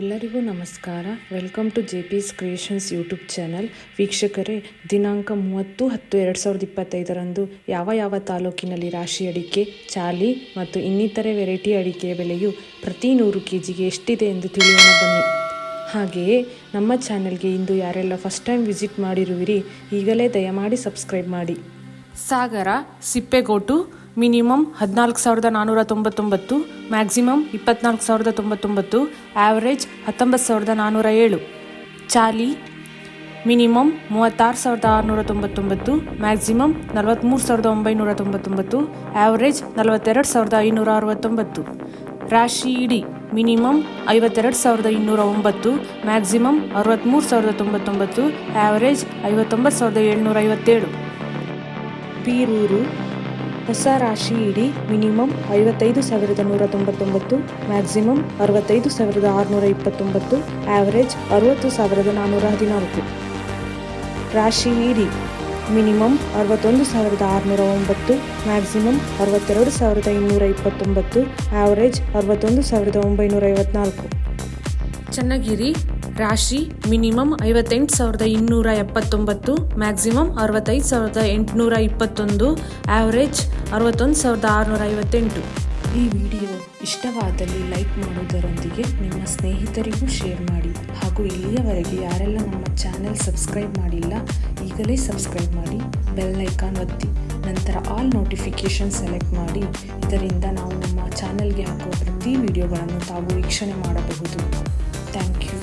ಎಲ್ಲರಿಗೂ ನಮಸ್ಕಾರ. Welcome to J P creations YouTube channel ವೀಕ್ಷಕರೇ, ದಿನಾಂಕ ಮೂವತ್ತು ಹತ್ತು ಎರಡು ಸಾವಿರದ ಇಪ್ಪತ್ತೈದರಂದು ಯಾವ ಯಾವ ತಾಲೂಕಿನಲ್ಲಿ ರಾಶಿ ಅಡಿಕೆ, ಚಾಲಿ ಮತ್ತು ಇನ್ನಿತರೆ ವೆರೈಟಿ ಅಡಿಕೆಯ ಬೆಲೆಯು ಪ್ರತಿ ನೂರು ಕೆ ಜಿಗೆ ಎಷ್ಟಿದೆ ಎಂದು ತಿಳಿಯೋಣ ಬನ್ನಿ. ಹಾಗೆಯೇ, ನಮ್ಮ ಚಾನೆಲ್ಗೆ ಇಂದು ಯಾರೆಲ್ಲ ಫಸ್ಟ್ ಟೈಮ್ ವಿಸಿಟ್ ಮಾಡಿರುವಿರಿ, ಈಗಲೇ ದಯಮಾಡಿ ಸಬ್ಸ್ಕ್ರೈಬ್ ಮಾಡಿ. ಸಾಗರ, ಸಿಪ್ಪೆಗೋಟು ಮಿನಿಮಮ್ ಹದಿನಾಲ್ಕು ಸಾವಿರದ ನಾನ್ನೂರ ತೊಂಬತ್ತೊಂಬತ್ತು, ಮ್ಯಾಕ್ಸಿಮಮ್ ಇಪ್ಪತ್ನಾಲ್ಕು ಸಾವಿರದ ತೊಂಬತ್ತೊಂಬತ್ತು ಆ್ಯಾವ್ರೇಜ್ ಹತ್ತೊಂಬತ್ತು ಸಾವಿರದ ನಾನ್ನೂರ ಏಳು. ಚಾಲಿ, ಮಿನಿಮಮ್ ಮೂವತ್ತಾರು ಸಾವಿರದ ಆರುನೂರ ತೊಂಬತ್ತೊಂಬತ್ತು, ಮ್ಯಾಕ್ಸಿಮಮ್ ನಲವತ್ತ್ಮೂರು ಸಾವಿರದ ಒಂಬೈನೂರ ತೊಂಬತ್ತೊಂಬತ್ತು ಆ್ಯಾವ್ರೇಜ್ ನಲವತ್ತೆರಡು ಸಾವಿರದ ಐನೂರ ಅರವತ್ತೊಂಬತ್ತು. ರಾಶಿ ಇಡಿ, ಮಿನಿಮಮ್ ಐವತ್ತೆರಡು ಸಾವಿರದ ಇನ್ನೂರ ಒಂಬತ್ತು, ಮ್ಯಾಕ್ಸಿಮಮ್ ಅರವತ್ತ್ಮೂರು ಸಾವಿರದ ತೊಂಬತ್ತೊಂಬತ್ತು ಆ್ಯಾವ್ರೇಜ್ ಐವತ್ತೊಂಬತ್ತು ಸಾವಿರದ ಏಳ್ನೂರ ಐವತ್ತೇಳು. ಬೀರೂರು ಹೊಸ ರಾಶಿ ಇಡಿ. ಮಿನಿಮಮ್ ಐವತ್ತೈದು ಸಾವಿರದ ನೂರ ತೊಂಬತ್ತೊಂಬತ್ತು, ಮ್ಯಾಕ್ಸಿಮಮ್ ಅರವತ್ತೈದು ಸಾವಿರದ ಆರುನೂರ ಇಪ್ಪತ್ತೊಂಬತ್ತು, ಆವರೇಜ್ ಅರುವತ್ತು ಸಾವಿರದ ನಾನ್ನೂರ ಹದಿನಾಲ್ಕು. ರಾಶಿ ಇಡಿ. ಮಿನಿಮಮ್ ಅರವತ್ತೊಂದು ಸಾವಿರದ ಆರುನೂರ ಒಂಬತ್ತು, ಮ್ಯಾಕ್ಸಿಮಮ್ ಅರವತ್ತೆರಡು ಸಾವಿರದ ಇನ್ನೂರ ಇಪ್ಪತ್ತೊಂಬತ್ತು, ಆವರೇಜ್ ಅರವತ್ತೊಂದು ಸಾವಿರದ ಒಂಬೈನೂರ ಐವತ್ನಾಲ್ಕು. ಚನ್ನಗಿರಿ, ರಾಶಿ, ಮಿನಿಮಮ್ ಐವತ್ತೆಂಟು ಸಾವಿರದ ಇನ್ನೂರ ಎಪ್ಪತ್ತೊಂಬತ್ತು, ಮ್ಯಾಕ್ಸಿಮಮ್ ಅರವತ್ತೈದು ಸಾವಿರದ ಎಂಟುನೂರ ಇಪ್ಪತ್ತೊಂದು ಆ್ಯಾವ್ರೇಜ್ ಅರವತ್ತೊಂದು ಸಾವಿರದ ಆರುನೂರ ಐವತ್ತೆಂಟು. ಈ ವಿಡಿಯೋ ಇಷ್ಟವಾದಲ್ಲಿ ಲೈಕ್ ಮಾಡುವುದರೊಂದಿಗೆ ನಿಮ್ಮ ಸ್ನೇಹಿತರಿಗೂ ಶೇರ್ ಮಾಡಿ ಹಾಗೂ ಇಲ್ಲಿಯವರೆಗೆ ಯಾರೆಲ್ಲ ನಮ್ಮ ಚಾನೆಲ್ ಸಬ್ಸ್ಕ್ರೈಬ್ ಮಾಡಿಲ್ಲ, ಈಗಲೇ ಸಬ್ಸ್ಕ್ರೈಬ್ ಮಾಡಿ, ಬೆಲ್ ಐಕಾನ್ ಒತ್ತಿ, ನಂತರ ಆಲ್ ನೋಟಿಫಿಕೇಷನ್ ಸೆಲೆಕ್ಟ್ ಮಾಡಿ, ಇದರಿಂದ ನಾವು ಚಾನೆಲ್ಗೆ ಹಾಕುವ ಪ್ರತಿ ವಿಡಿಯೋಗಳನ್ನು ತಾವು ವೀಕ್ಷಣೆ ಮಾಡಬಹುದು. Thank you.